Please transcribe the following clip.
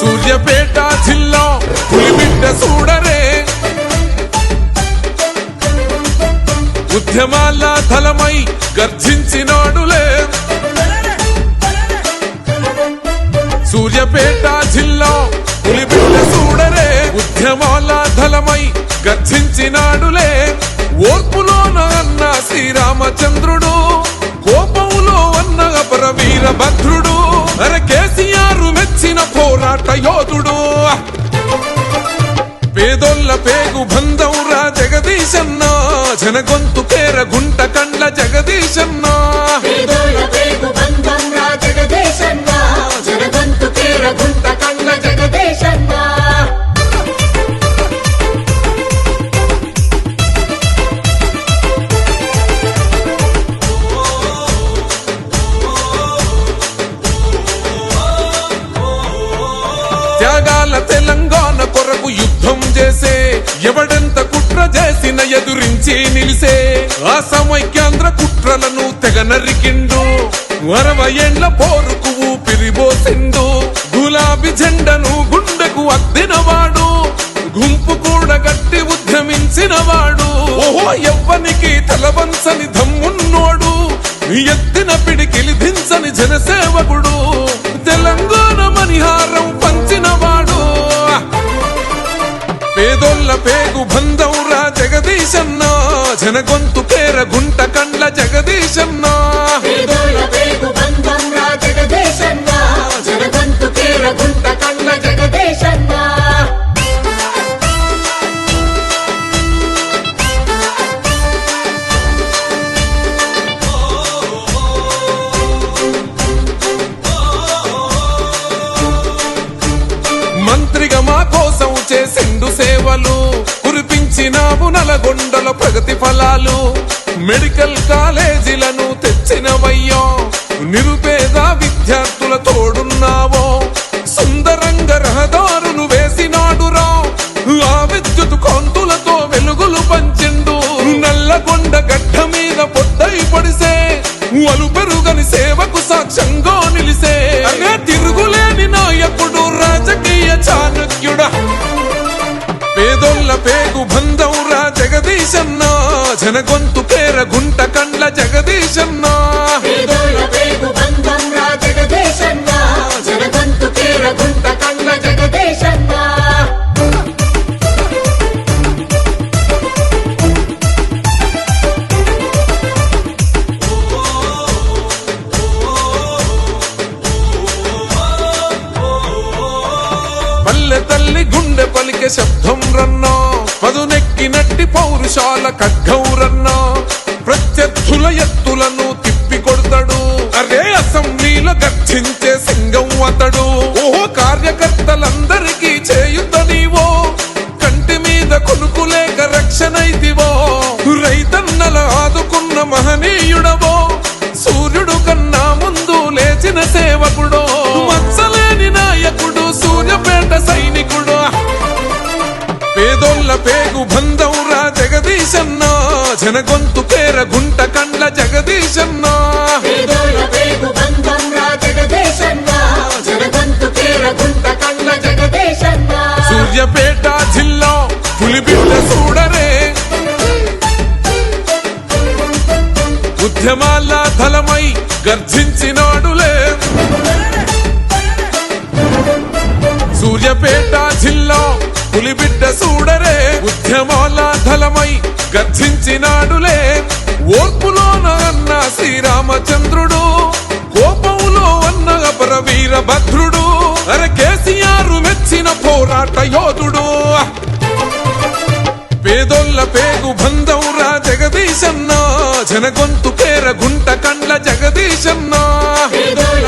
సూర్యపేట జిల్లా పులిబిడ్డ చూడరే. ఉద్యమాల తలమై గర్జించినాడులే. సూర్యపేట జిల్లా పులిబిడ్డ చూడరే ఉద్యమాల ధలమై గర్జించినాడులే ఓర్పులోన అన్న శ్రీరామచంద్రుడు కోపములో అన్న అపర వీరభద్రుడు అర కేసీఆర్ మెచ్చిన పోరాట యోధుడు. పేదోళ్ళ పేగు బంధం రా జగదీశన్న జనగొంత చేసే ఎవడెంత కుట్ర చేసిన ఎదురించి నిలిసే ఆ సమైక్యాంధ్ర కుట్రలను తెగ నరికిండు. అరవై ఏండ్ల పోరుకు ఊపిరిబోసిండు గులాబీ జెండను గుండెకు అద్దినవాడు గుంపు కూడా గట్టి ఉద్యమించిన వాడు. ఓహో ఎవ్వనికి తలవంచని దమ్మున్నోడు. ఎత్తిన పిడికిలి దించని జనసేవకుడు. పేదోళ్ళ పేగు బంధం రా జగదీశన్న. జనగొంతు పేర గుంట కండ్ల జగదీశన్న. మంత్రిగా మా కోసం చేసిండు సేవలు కురిపించినావు నలగొండల ప్రగతి ఫలాలు. మెడికల్ కాలేజీలను తెచ్చినవయ్యో నిరుపేద విద్యార్థుల తోడున్నావో. సుందరంగ రహదారులు వేసినాడురా ఆ విద్యుత్ కాంతులతో వెలుగులు పంచిండు. నల్లగొండ గడ్డ మీద పొట్టై పడిసే వలు పెరుగని సేవకు సాక్ష్యంగా జనగొంతు పేర గుంట కండ్ల జగదీశన్న. తల్లి గుండె పలికే శబ్దం రన్నా. పదునెక్కినట్టి పౌరుషాల ఖడ్గం ప్రత్యర్థుల ఎత్తులను తిప్పి కొడతాడు అరే అసెంబ్లీలో గర్జించే సింగం అతడు. జగదీశన్న జనగొంతు పేర గుంట కండ్ల జగదీశన్న. సూర్యపేట జిల్లా పులిబిడ్డ చూడరే ఉద్యమాల తలమై గర్జించినాడులే. సూర్యపేట జిల్లా పులిబిడ్డ చూడరే ఉద్యమాలాధలమై గర్జించినాడులే. ఓర్పులోన అన్న శ్రీరామచంద్రుడు కోపములో అన్న అపర వీరభద్రుడు అర కేసీఆర్ మెచ్చిన పోరాట యోధుడు. పేదోళ్ళ పేగు బంధవురా జగదీశన్నా జగదీశన్న జనగొంతు పేర గుంట కండ్ల జగదీశన్నా. పేదోళ్ళ